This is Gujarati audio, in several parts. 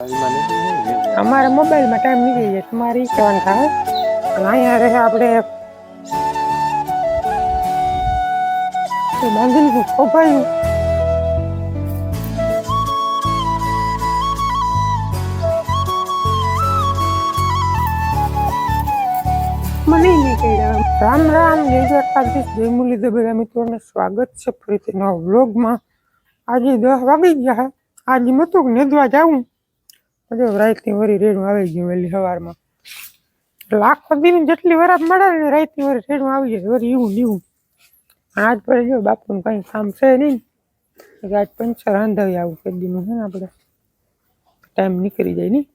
અમારા મોબાઈલમાં ટાઈમ નીકળી જાય, તમારે ઈ કહેવાનું થાય અને અહીંયા રહે આપણે બાંધેલું ખોપાયું રામ રામ, જય દ્વારકાધીશ, જય મુરલી બધા મિત્રોને સ્વાગત છે ફરીથી નવા વ્લોગમાં. આજે દસ વાગી ગયા, આજે મતું નેદવા જાવું જો રાતની વરી રેડું આવી ગયું વહેલી સવારમાં. એટલે આખો દિન જેટલી વરાત મળે ને રાતની વરી રેડું આવી જાય વરી એવું લીવું આજ પડે જો બાપુનું કંઈ કામ છે નહીં આજ પંચર રાંધાવી આવું કેદીનું છે ને આપણે. ટાઈમ નીકળી જાય નહીં.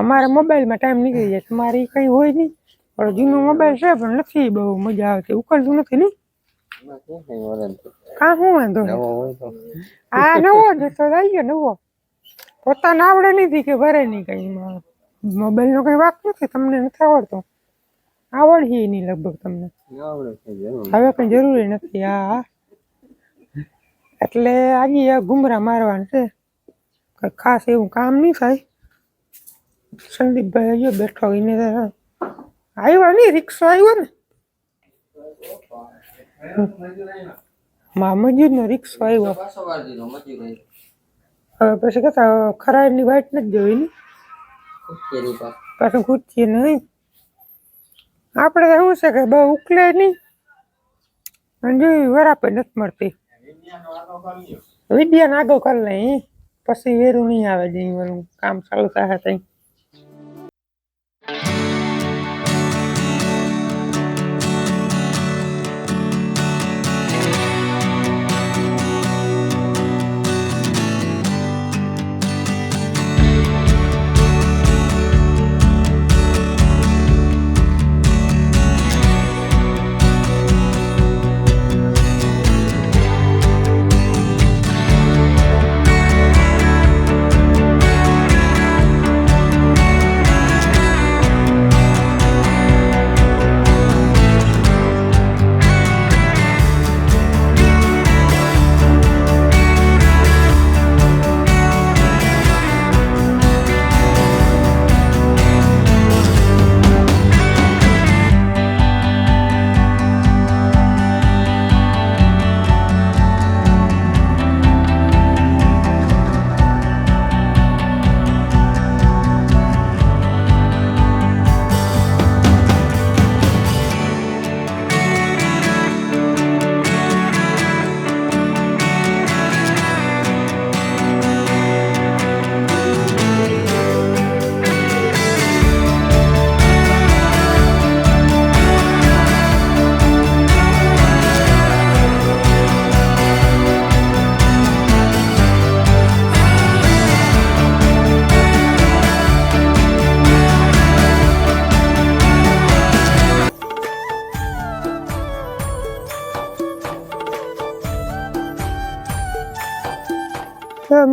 અમારા મોબાઈલમાં ટાઈમ નીકળી જાય તમારે કંઈ હોય નહીં. પણ જૂનો મોબાઈલ છે પણ નથી બહુ મજા આવતી ઉકળતું નથી નહીં. કાં શું વાંધો? આ નવો જ તો થઈ ગયો નવો. પોતાને આવડે નથી કે ભરે નહીં કઈ. મોબાઈલ નો કઈ વાક નથી તમને નથી આવડતો. આવડશે નહીં લગભગ તમને. હવે કઈ જરૂરી નથી હા એટલે આજે આ ઘુમરા મારવાનું છે. કંઈ ખાસ એવું કામ નહીં થાય. સંદીપભાઈ હજુ બેઠો એને આવ્યો નહીં રિક્ષો આવ્યો ને. મજૂરનો રિક્ષો આવ્યો. પછી ખરા ખરાડની વાઈટ નથી જોઈ ને પાછું ખૂચીએ નહીં. આપણે તો શું છે કે બહુ ઉકલે નહીં. અને જોયું વરાપે નથી મળતી. વિદ્યાને આગળ કરી લઈ પછી વેરું નહીં આવે જઈ વરું કામ ચાલુ થાય તઈ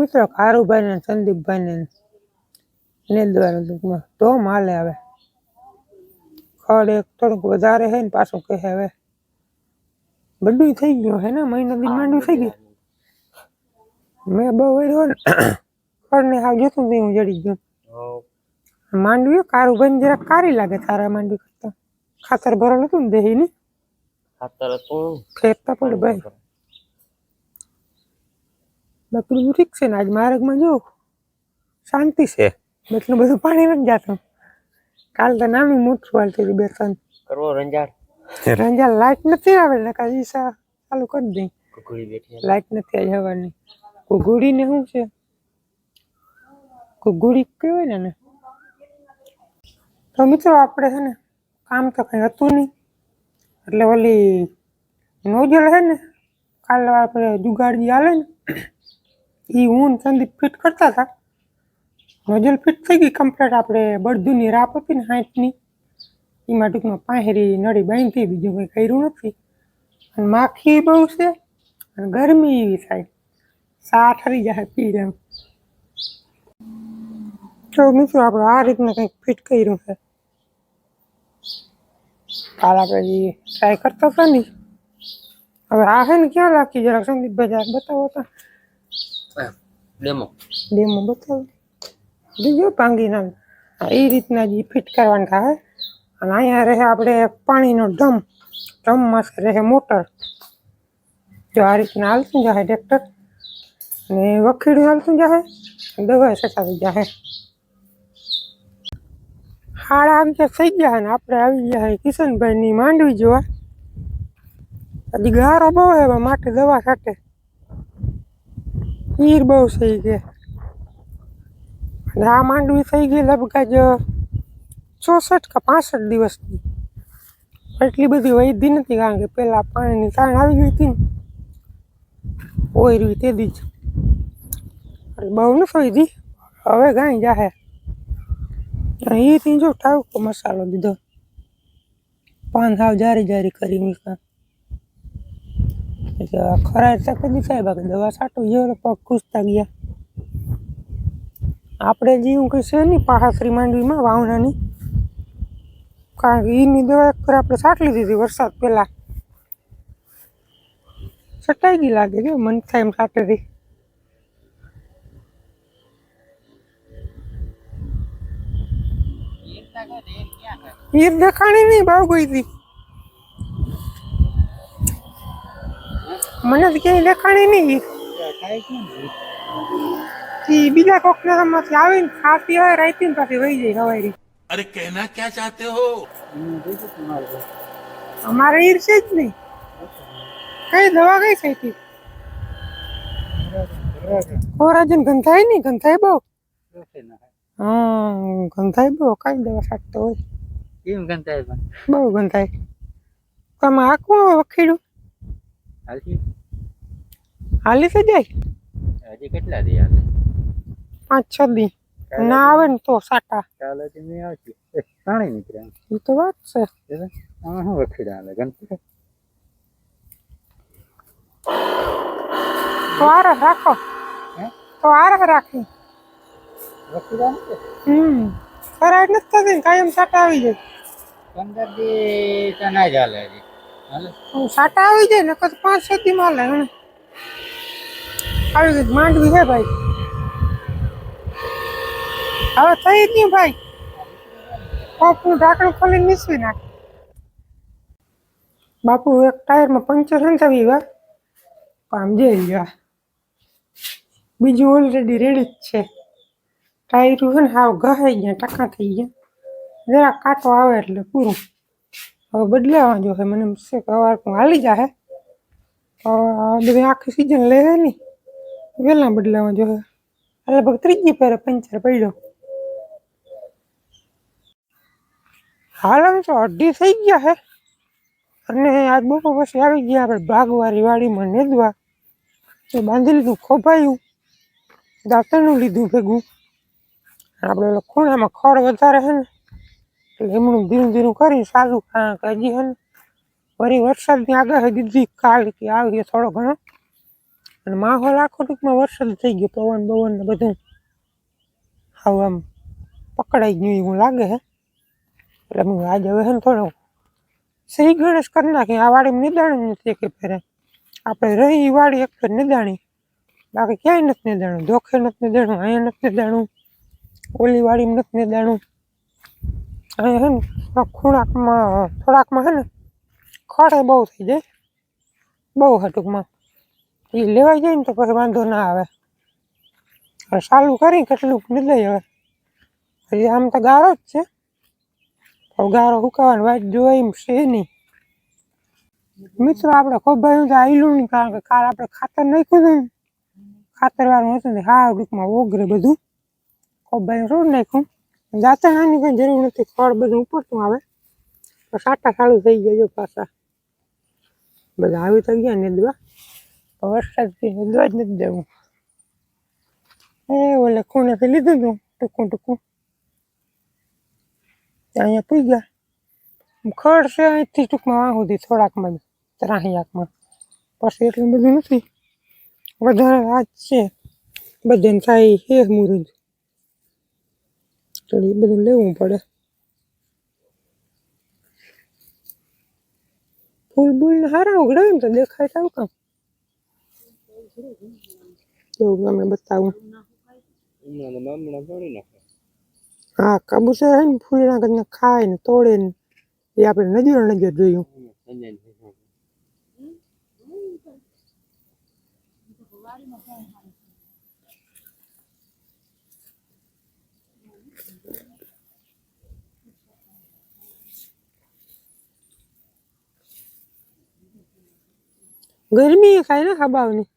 મિત્રો કારુભાઈ ને સંદીપભાઈ ને નેદવાનું ટૂંકમાં તો માલે આવે ખડ એક થોડુંક વધારે છે ને પાછું કહે હવે બધું થઈ ગયું હે ને મહિનો દી માંડવું થઈ ગયું મેં બહુ વર્યો ને ખડ ને હાવ જોતું હતું હું જડી ગયું માંડવી કારુભાઈ ને જરાક કારી લાગે તારા માંડવી કરતા ખાતર ભરેલું હતું ને દેહી ની ખાતર હતું ફેરતા પડે ભાઈ બાકી બધું ઠીક છે ને આજ માર્ગમાં જો શાંતિ છે. એટલું બધું પાણી નથી જાતું. કાલ તો નાનું મોટું હાલતું હતું બે ત્રણ. કરવો રંજાડ રંજા લાઈટ નથી આવે ને કાંઈ ઈસા ચાલુ કરી દઈ. લાઈટ નથી આવી હવાની. કોઈ ને શું છે? કોઈ ગુડી કહેવાય ને. તો મિત્રો આપણે છે ને કામ તો કંઈ હતું નહીં. એટલે ઓલી નોજલ છે ને કાલે આપણે જુગાડી હાલે ને એ હું ને સંદીપ ફિટ કરતા હતા. નોજલ ફિટ થઈ ગઈ કમ્પ્લીટ આપણે બળદુની રાપ હતી ને હાથની. એમાં ટૂંકમાં પાંહેરી નળી બાંધી બીજું કંઈ કર્યું નથી. અને માખી બહુ છે અને ગરમી એવી થાય. સા ઠરી જાય પી એમ. તો મિત્રો, આપણે આ રીતના કંઈક ફિટ કર્યું છે. કાલ આપણે જે ટ્રાય કરતા હતા ને. હવે આ છે ને ક્યાં લાગી? જરાક સંદીપભાઈ જરાક બતાવો તો ડેમો ડેમો બતાવ. બીજો ભાંગી નાખ હા, એ રીતના જ ઈ ફિટ કરવાનું થાય અને અહીંયા રહે આપણે પાણીનો ડ્રમ. ડ્રમમાં રહે મોટર. જો આ રીતના હાલતું જાય ટ્રેક્ટર. અને વખીડું હાલતું જાય દવા સટાવી જાય હાડા અગિયાર થઈ ગયા ને આપણે આવી ગયા કિશનભાઈની માંડવી જોવા. હજી ગારો બહુ એવા માટે દવા છાંટે હીર બહુ થઈ ગઈ અને આ માંડવી થઈ ગઈ લગભગ ચોસઠ કે પાસઠ દિવસની એટલી બધી વૈધી નથી, કારણ કે પેલા પાણીની તાણ આવી ગઈ હતી ને, ઓયરવી તે દી જ. એટલે બહુ નથી વૈધી હવે ગાય જાહે. અહીંથી જો ટાવકો મસાલો દીધો. પાન સાવ જારી જારી કરી મૂક્યા. એટલે આ ખરા થાય બાકી દવા છાંટો ગયો પગ ખૂસતા ગયા. આપણે જીવું કંઈ છે નહીં પાહાસરી માંડવીમાં, વાવણાની. કારણ કે એની દવા એક આપણે આપણે છાંટલી દીધી વરસાદ પહેલાં. છટાઈ ગઈ લાગે છે, મન થાય એમ છાંટેથી ઈર દેખાણી નહીં બહુ ગઈ હતી. મને તો ક્યાંય લેખાણી નહીં. ગીત બીજા કોક ના માંથી આવીને ખાતી હોય રાઈતી ને પાછી વહી જાય હવાઈ અરે કહેના ક્યાં ચાહતે હો? અમારે ઈર્ષે જ નહીં. કઈ દવા કઈ ખાઈ કોરાજન ગંધાય નહીં? ગંધાય બહુ? હમ ગંધાય બહુ. કઈ દવા છાંટતો હોય. એમ ગંધાય બહુ ગંધાય. તમે આખું વખીડું? હાલથી? હાલી તો જાય હજી કેટલા દી હાલે? પાંચ છ દી. ના આવે ને તો સાટા. કાલે થી નહીં આવતી પાણી નીકળ્યા. એ તો વાત છે. આમાં શું વખીડા હાલે? ગણપતિ તો આરસ રાખો. તો આરસ રાખી. વખીડા હમ. ફરાય નથી થતી કાયમ સાટા આવી જાય. પંદર દી તો ના ચાલે હજી. સાટા આવી જાય ને કદ પાંચ છ દી માલે આવી ગઈ માંડવી છે ભાઈ. હવે થઈ ગયું ભાઈ. કોપનું ઢાંકણું ખોલીને નીસવી નાખ. બાપુ એક ટાયરમાં પંચર સંતાવી વા આમ જઈ ગયા. બીજું ઓલરેડી રેડી જ છે. ટાયરું છે ને, હાવ ગહાઈ ગયા, ટકા થઈ ગયા. જરા કાંટો આવે એટલે પૂરું. હવે બદલાવા જો મને એમ છે કે હવે હું હાલી જાહે તો આ બધી આખી સિઝન લેવે નહીં વહેલા બદલાવા જો એટલે લગભગ ત્રીજી ફેરે પંચર પડ્યો. હાલ આમ તો અઢી થઈ ગયા હે. અને આજ બપોર પછી આવી ગયા આપણે બાગવારી વાડીમાં નેદવા. તો બાંધી લીધું ખોભાયું દાંતરનું લીધું ભેગું. આપણે ઓલા ખૂણામાં ખડ વધારે છે ને. એટલે એમનું ધીરું ધીરું કરી સારું કારણ કે હજી હે ને, વળી વરસાદની આગાહી દીધી કાલ કે આવી થોડો ઘણો. અને માહોલ આખો ટૂંકમાં વરસાદ થઈ ગયો, પવન બવન ને બધું. હાવ આમ પકડાઈ ગયું એવું લાગે હે. એટલે હું આજે હવે હે ને થોડો શ્રી ગણેશ કરી નાખી, આ વાડી નિદાણી નથી કે ફેરે. આપણે રહી ઈ વાડી એક ફેર નિદાણી. બાકી ક્યાંય નથી નિદાણું, ધોખે નથી નિદાણું, અહીંયા નથી નિદાણું, ઓલી વાડીમાં નથી નિદાણું. અહીંયા હે ને ખોરાકમાં થોડાકમાં હે ને ખડે બહુ થઈ જાય. બહુ હટુકમાં ટૂંકમાં. એ લેવાઈ જાય ને તો પછી વાંધો ના આવે. હવે ચાલુ કરી કેટલું લઈ હવે. હજી આમ તો ગારો જ છે. હવે ગારો સુકાવાનો વાત જોવાય એમ છે નહીં. મિત્રો, આપણે ખોભાયું તો આવેલું નહીં, કારણ કે કાલ આપણે ખાતર નાખ્યું હતું ખાતર વાળું હતું ને હા ટૂંકમાં ઓગરે બધું. ખોભાયું શું નાખ્યું? દાંતણાની કંઈ જરૂર નથી. ખડ બધું ઉપરતું આવે. તો સાટા ચાલુ થઈ ગયા જો પાછા. બધા આવી તો ગયા નેદવા પણ વરસાદથી નેદવા જ નથી દેવું એ ઓલે ખૂણેથી લીધું હતું ટૂંકું ટૂંકું. અહીંયા પી ગયા. ખડ છે અહીંથી ટૂંકમાં વાં સુધી, થોડાકમાં જ, ત્રાહિયાકમાં. પછી એટલું બધું નથી. વધારે આજ છે. બધાને થાય હે મુરુજ. તો એ બધું લેવું પડે ફૂલ બૂલ હારા ઉઘડાવે ને તો દેખાય સાવ કામ એવું તમને બતાવું નાખે હા કબૂતર હે ને ફૂલના કરીને ખાય ને તોડે ને એ આપણે નજર નજર જોયું ગરમી એ ખાય ને હબાવની.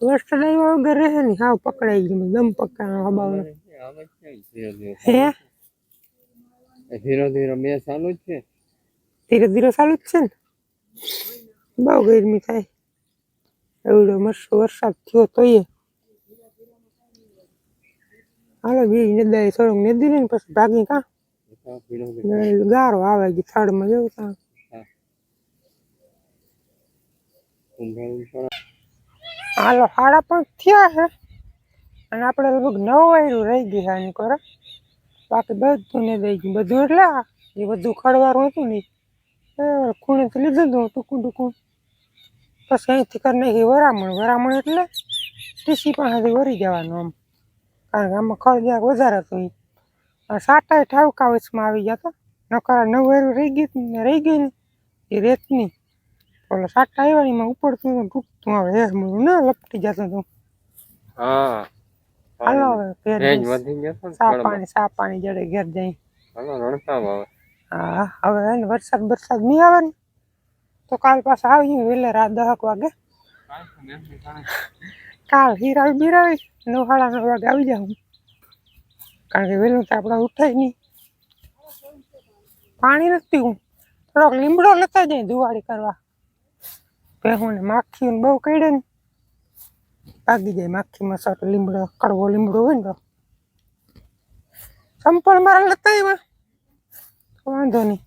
વરસાદ આવ્યા વગર રહે ને હાવ પકડાઈ ગયું દમ પકડાનો હબાવનો. આવે જ છે ધીરે ધીરે હે? એ ધીરે ધીરે બે ચાલુ જ છે. ધીરે ધીરે ચાલુ જ છે ને? બહુ ગરમી થાય. એવડો મસ્ત વરસાદ થયો તોય. હાલો બીજ નદાય થોડુંક નદી ને પછી ભાગી કા? તો ધીરે ધીરે. ને ગારો આવે કે થાળમાં જવું તા હાલો સાડા પાંચ થયા છે અને આપણે લગભગ નવ વાયરું રહી ગયું આની કોરે બાકી બધું ને દઈ ગયું. બધું એટલે એ બધું ખડવારું હતું ને ખૂણે તો લીધું હતું ટૂંકું ટૂંકું પછી અહીંથી કરી નાખી વરામણ. વરામણ એટલે ટીસી પાસેથી વરી જવાનું આમ. કારણ કે આમાં ખડ વધારે હતું એ સાટા ઠાવકા વચમાં આવી ગયા હતા. નકર નવ વાયરું રહી ગયું રહી ગઈ ને, એ રેતની. ઓલો સાટા આવ્યા એમાં ઉપડતું હતું, તૂટતું આવે એ મૂળું ના લપટી જતું હતું હા. હાલો હવે ઘેર રેન્જ વધી ગયો સા પાણી સા પાણી જડે ઘેર જઈ હાલો રણતા આવે હા હવે એને ને વરસાદ વરસાદ નહીં આવે ને તો કાલ પાછા આવી વેલે રાત દહક વાગે. કાલ હીરાવી બીરાવી નવ સાડા નવ વાગે આવી જાઉં. કારણ કે વહેલું તો આપણે ઉઠાય નહીં. પાણી નથી હું થોડોક લીમડો લેતા જાય ધુવાડી કરવા. ભેહુંને માખીઓને બહુ કઈડે ને ભાગી જાય માખીમાં સર લીમડો, કડવો લીમડો હોય ને તો. સંપલ મારા લેતા તો વાંધો નહીં.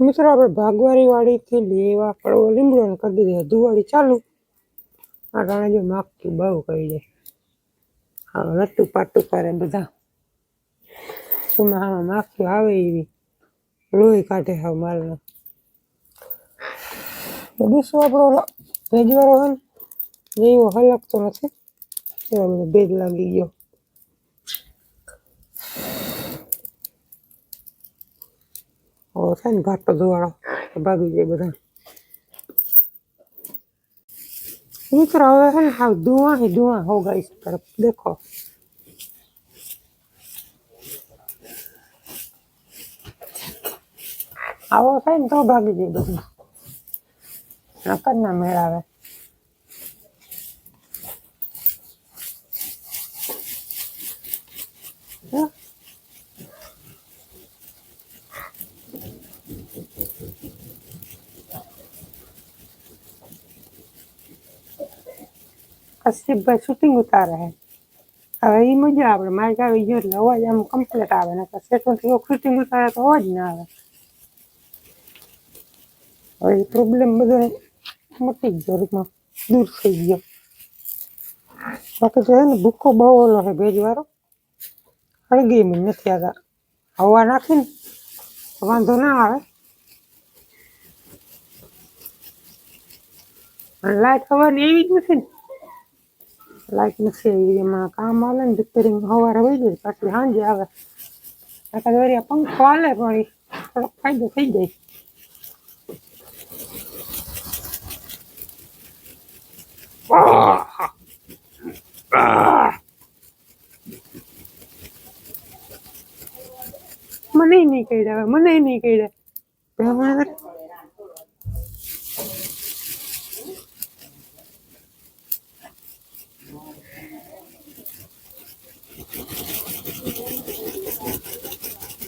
મિત્રો, આપણે ભાગવારી વાળીથી લેવા કડવો લીમડો ને કરી દીધી. ધુવાળી ચાલુ. આ કારણે જો માખી બહુ કરી જાય હા લટું પાટું કરે બધા. એમાં આમાં માખી આવે એવી. લોહી કાઢે હવે માલનો. ડીશું આપણો ભેજવાળો હોય ને એવો હલકતો નથી. એવો ભેજ લાગી ગયો. હવે થાય ને ભાટો ધોવાળો ભાગી જાય બધા મિત્રો, હવે છે ને હા ધુઆ હે ધુઆ હો ગઈ તરફ. દેખો. આવો થાય ને તો ભાગી જાય બધું નકર ના મેળાવે હે? કશ્યપભાઈ શૂટિંગ ઉતારે છે હવે એ મજા આવે માઇક આવી ગયો એટલે અવાજ આમ કમ્પ્લીટ આવે ને સેટોથી શૂટિંગ ઉતારે તો અવાજ ના આવે હવે એ પ્રોબ્લેમ બધો મટી ગયો રૂપમાં દૂર થઈ ગયો બાકી તો છે ને ભૂકો બહુ ઓલો છે ભેજવાળો અળગી મને નથી આગળ હવા નાખીને વાંધો ના આવે લાઈટ હવાની એવી જ નથી ને લાઈટ નથી એવી એમાં કામ આવે ને રિપેરિંગ સવારે હોય જાય પાછી સાંજે આવે નકર વળી આ પંખો હાલે પણ થોડોક ફાયદો થઈ જાય કહી મને નહીં કહી